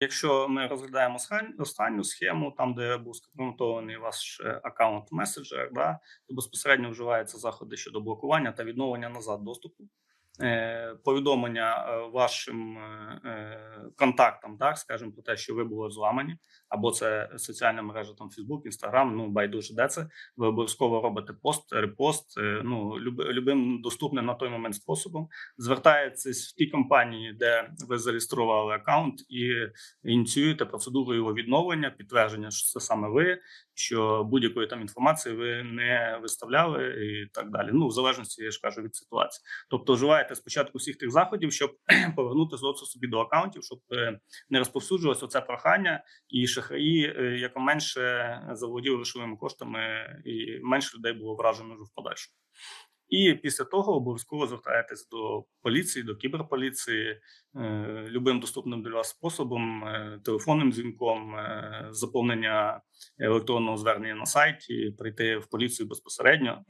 Якщо ми розглядаємо останню схему, там де був скомпрометований ваш е, аккаунт меседжер, да, то безпосередньо вживаються заходи щодо блокування та відновлення назад доступу. Е, Повідомлення е, вашим е, контактам, так скажімо, про те, що ви були зламані, або це соціальна мережа там Facebook, Instagram, ну байдуже де це. Ви обов'язково робите пост, репост, ну люби- любим доступним на той момент способом. Звертаєтесь в ті компанії, де ви зареєстрували аккаунт, і ініціюєте процедуру його відновлення, підтвердження, що це саме ви, що будь-якої там інформації ви не виставляли і так далі. Ну, в залежності, я ж кажу, від ситуації. Тобто, вживаєте спочатку всіх тих заходів, щоб повернути злоцу собі до аккаунтів, щоб е, не розповсюджувалося оце прохання, і шахраї е, якоменше заволоділи грошовими коштами, і менше людей було вражено вже в подальшому. І після того обов'язково звертаєтесь до поліції, до кіберполіції, е, любим доступним для вас способом, телефонним дзвінком, заповнення електронного звернення на сайті, прийти в поліцію безпосередньо.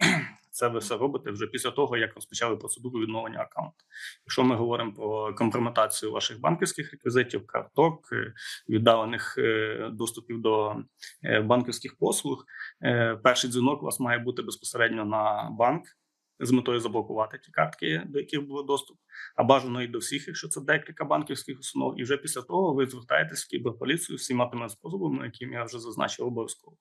Це ви все робите вже після того, як розпочали процедуру відновлення аккаунту. Якщо ми говоримо про компрометацію ваших банківських реквізитів, карток, е, віддалених е, доступів до е, банківських послуг, перший дзвінок у вас має бути безпосередньо на банк з метою заблокувати ті картки, до яких було доступ, а бажано і до всіх, якщо це декілька банківських установ. І вже після того ви звертаєтесь в кіберполіцію всіма тими способами, які я вже зазначив обов'язково.